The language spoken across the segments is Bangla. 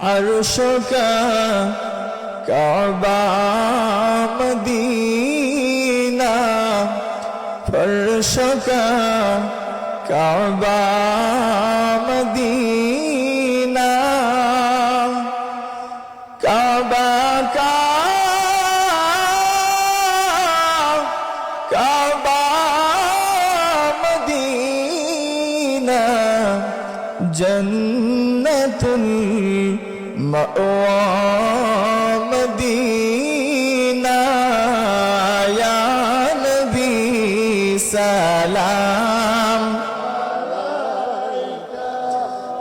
عرشك كعبا مدينة فرشك كعبا مدينة كعبا كعبا مدينة جنة مأوى مدينة يا نبي سلام.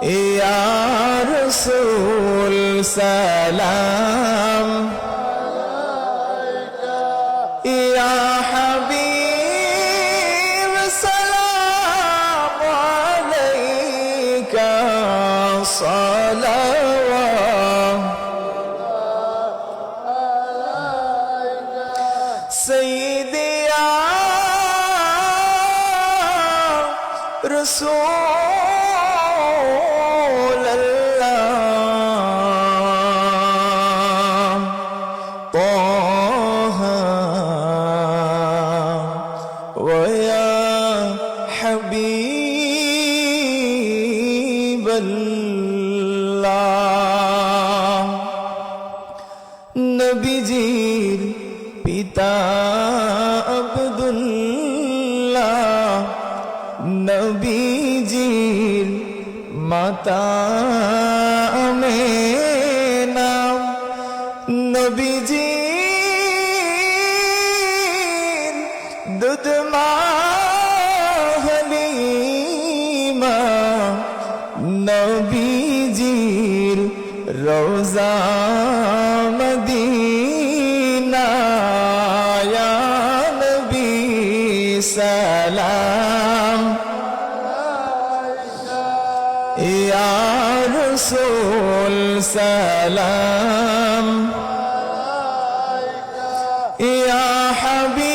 يا رسول سلام. يا حبيب سلام عليك صلاه سيديا رسول الله طه ويا حبيب الله نبي جير পিতা আব্দুল্লাহ নবীজির মাতা আমেনা নবীজির দুধ মা হালিমা নবীজির রোজা মদিনা। সালাম। ইয়া রাসূল সালাম। ইয়া হাবিব